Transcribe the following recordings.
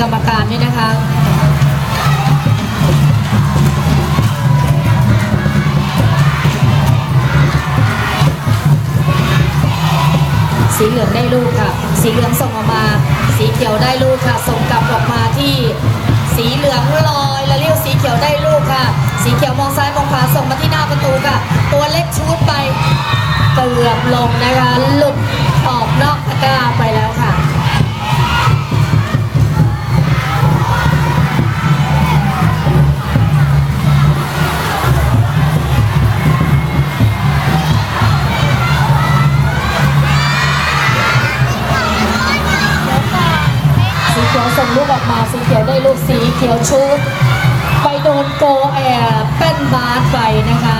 กรรมการด้วยนะคะสีเหลืองได้ลูกค่ะ สีเหลืองส่งออกมา สีเขียวได้ลูกค่ะ ส่งกลับออกมาที่ สีเหลืองลอยแล้วเลี้ยวสีเขียวได้ลูกค่ะ สีเขียวมองซ้ายมองขวาส่งมาที่หน้าประตูค่ะ ตัวเล็กชูดไป เกือบลงนะคะ หลุด ลูกออกมาสีเขียวได้ลูกสีเขียวชุด ไปโดนโกแอร์เป็นบาสไปนะคะ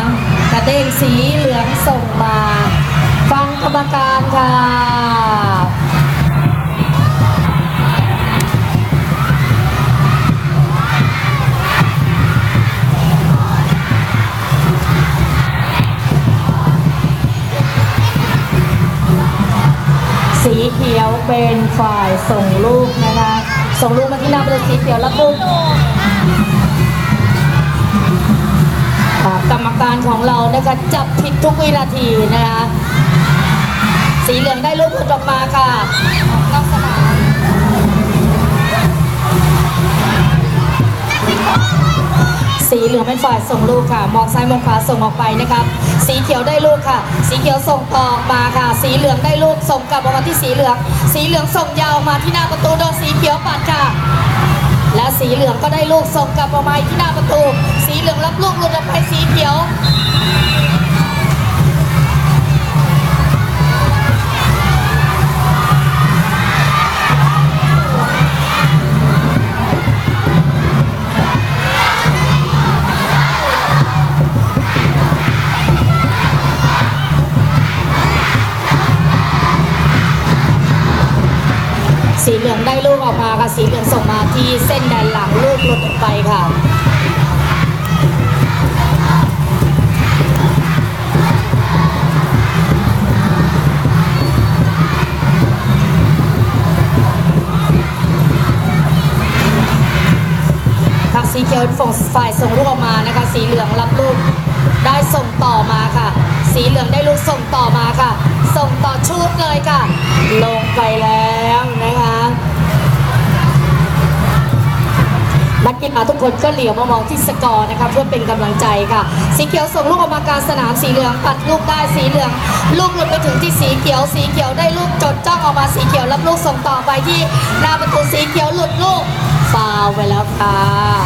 กระเด้งสีเหลืองส่งมา ฟังกรรมการค่ะสีเขียวเป็นฝ่ายส่งลูกนะคะ ส่งลูกมาที่หน้าประตูสีเขียวลูกค่ะกรรมการของเรานะคะจับผิดทุกวินาทีนะคะสีเหลืองได้ลูกหลุดออกมาค่ะนอกสนามสีเหลืองเป็นฝ่ายส่งลูกค่ะ มองซ้ายมองขวาส่งออกไปนะครับ สีเขียวได้ลูกค่ะ สีเขียวส่งต่อมาค่ะ สีเหลืองได้ลูกส่งกลับออกมาที่สีเหลือง สีเหลืองส่งยาวมาที่หน้าประตูโดนสีเขียวปัดค่ะ และสีเหลืองก็ได้ลูกส่งกลับออกมาที่หน้าประตู สีเหลืองรับลูกหลุดออกไปสีเขียว เหลืองได้ลูกออกมาค่ะสีเหลืองส่งมาที่เส้นแดนหลังลูกหลุดออกไปค่ะค่ะสีเขียวฝ่งฝ่ายส่งลูกออกมานะคะ สีเหลืองรับลูกได้ส่งต่อมาค่ะ สีเหลืองได้ลูกส่งต่อมาค่ะ ส่งต่อชูดเลยค่ะ ลงไปแล้วนะคะ ทุกคนก็เหลียวมามองที่สกอร์นะคะเพื่อเป็นกำลังใจค่ะ สีเขียวส่งลูกออกมากลารสนามสีเหลืองปัดลูกได้สีเหลือง ลูกหลุดไปถึงที่สีเขียว สีเขียวได้ลูกจดจ้องออกมาสีเขียวรับลูกส่งต่อไปที่หน้าประตูสีเขียวหลุดลูกฟาวไปแล้วค่ะ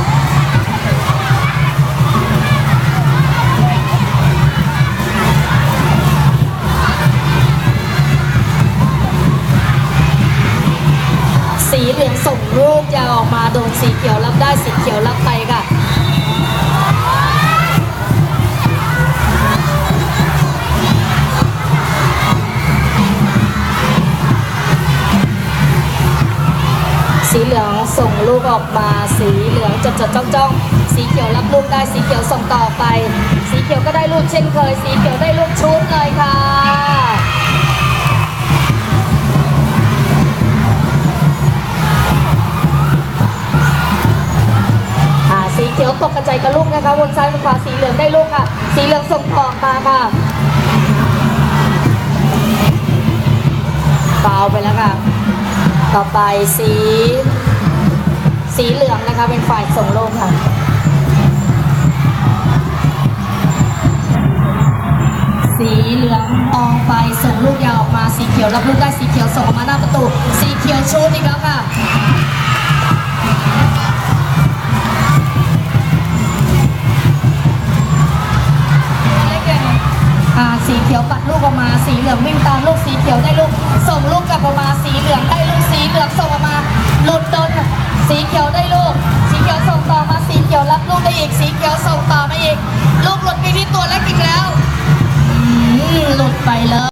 สีเหลืองส่งลูกยาวออกมาโดนสีเขียวรับได้สีเขียวรับไปค่ะสีเหลืองส่งลูกออกมาสีเหลืองจดจดจ้องจ้องสีเขียวรับลูกได้สีเขียวส่งต่อไป สีเขียวก็ได้ลูกเช่นเคย สีเขียวได้ลูกชุ ตกกระจายกับลูกนะคะ วนซ้ายวนขวาสีเหลืองได้ลูกค่ะ สีเหลืองส่งต่อมาค่ะฟาวไปแล้วค่ะ ต่อไปสี สีเหลืองนะคะเป็นฝ่ายส่งลูกค่ะสีเหลืองมองไปส่งลูกยาวออกมาสีเขียวรับลูกได้สีเขียวส่งออกมาหน้าประตู สีเขียวชูดอีก ขียวปัดลูกออกมาสีเหลืองวิ่งตามลูกสีเขียวได้ลูก ส่งลูกกลับออกมาสีเหลืองได้ลูกสีเหลืองส่งออกมาหลุดโดนสีเขียวได้ลูก สีเขียวส่งต่อมาสีเขียวรับลูกได้อีกสีเขียวส่งต่อมาอีก ลูกหลุดไปที่ตัวเล็กอีกแล้วหลุดไปเลย